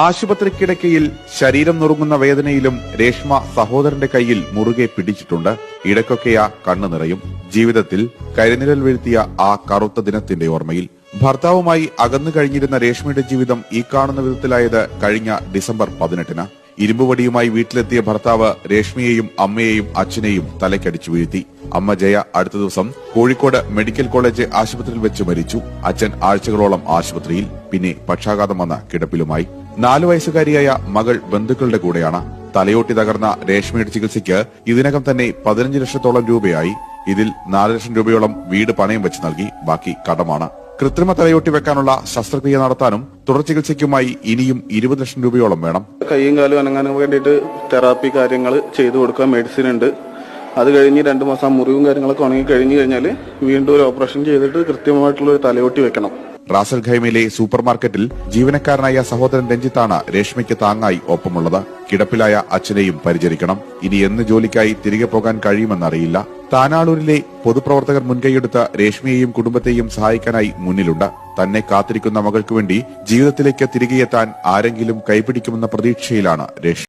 ആശുപത്രി കിടക്കയിൽ ശരീരം നുറുങ്ങുന്ന വേദനയിലും രേഷ്മ സഹോദരന്റെ കയ്യിൽ മുറുകെ പിടിച്ചിട്ടുണ്ട്. ഇടയ്ക്കൊക്കെയാ കണ്ണു നിറയും. ജീവിതത്തിൽ കരിനിഴൽ വീഴ്ത്തിയ ആ കറുത്ത ദിനത്തിന്റെ ഓർമ്മയിൽ ഭർത്താവുമായി അകന്നു കഴിഞ്ഞിരുന്ന രേഷ്മയുടെ ജീവിതം ഈ കാണുന്ന വിധത്തിലായത് കഴിഞ്ഞ ഡിസംബർ പതിനെട്ടിന്. ഇരുമ്പുവടിയുമായി വീട്ടിലെത്തിയ ഭർത്താവ് രേഷ്മിയെയും അമ്മയെയും അച്ഛനെയും തലയ്ക്കടിച്ചു വീഴ്ത്തി. അമ്മ ജയ അടുത്ത ദിവസം കോഴിക്കോട് മെഡിക്കൽ കോളേജ് ആശുപത്രിയിൽ വെച്ച് മരിച്ചു. അച്ഛൻ ആഴ്ചകളോളം ആശുപത്രിയിൽ പിന്നെ പക്ഷാഘാതം വന്ന കിടപ്പിലുമായി. നാലു വയസ്സുകാരിയായ മകൾ ബന്ധുക്കളുടെ കൂടെയാണ്. തലയോട്ടി തകർന്ന രേഷ്മയുടെ ചികിത്സയ്ക്ക് ഇതിനകം തന്നെ പതിനഞ്ച് ലക്ഷത്തോളം രൂപയായി. ഇതിൽ നാല് ലക്ഷം രൂപയോളം വീട് പണയം വെച്ച് നൽകി. ബാക്കി കടമാണ്. കൃത്രിമ തലയോട്ടി വെക്കാനുള്ള ശസ്ത്രക്രിയ നടത്താനും തുടർ ചികിത്സയ്ക്കുമായി ഇനിയും ഇരുപത് ലക്ഷം രൂപയോളം വേണം. കൈയും കാലും അനങ്ങാനും വേണ്ടിയിട്ട് തെറാപ്പി കാര്യങ്ങൾ ചെയ്തു കൊടുക്കാൻ മെഡിസിൻ ഉണ്ട്. അത് കഴിഞ്ഞ് രണ്ട് മാസം മുറിവും കാര്യങ്ങളൊക്കെ ഉണങ്ങി കഴിഞ്ഞു കഴിഞ്ഞാൽ വീണ്ടും ഒരു ഓപ്പറേഷൻ ചെയ്തിട്ട് കൃത്യമായിട്ടുള്ള ഒരു തലയോട്ടി വെക്കണം. റാസൽ ഖൈമയിലെ സൂപ്പർ മാർക്കറ്റിൽ ജീവനക്കാരനായ സഹോദരൻ രഞ്ജിത്താണ് രേഷ്മയ്ക്ക് താങ്ങായി ഒപ്പമുള്ളത്. കിടപ്പിലായ അച്ഛനെയും പരിചരിക്കണം. ഇനി എന്ന് ജോലിക്കായി തിരികെ പോകാൻ കഴിയുമെന്നറിയില്ല. താനാളൂരിലെ പൊതുപ്രവർത്തകർ മുൻകൈയെടുത്ത രേഷ്മിയെയും കുടുംബത്തെയും സഹായിക്കാനായി മുന്നിലുണ്ട്. തന്നെ കാത്തിരിക്കുന്ന മകൾക്കു വേണ്ടി ജീവിതത്തിലേക്ക് തിരികെയെത്താൻ ആരെങ്കിലും കൈപിടിക്കുമെന്ന പ്രതീക്ഷയിലാണ് രേഷ്മ.